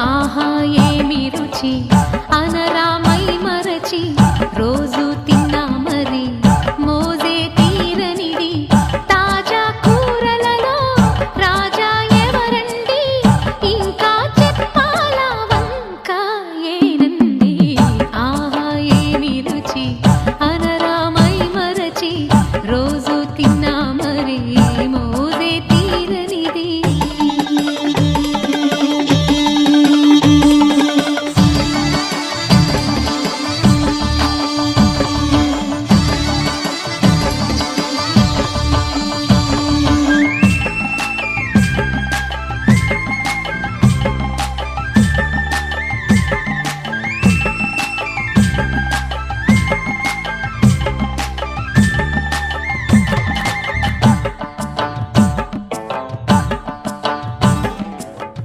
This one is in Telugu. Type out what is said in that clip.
ఆహా ఏమి రుచి? అనరామ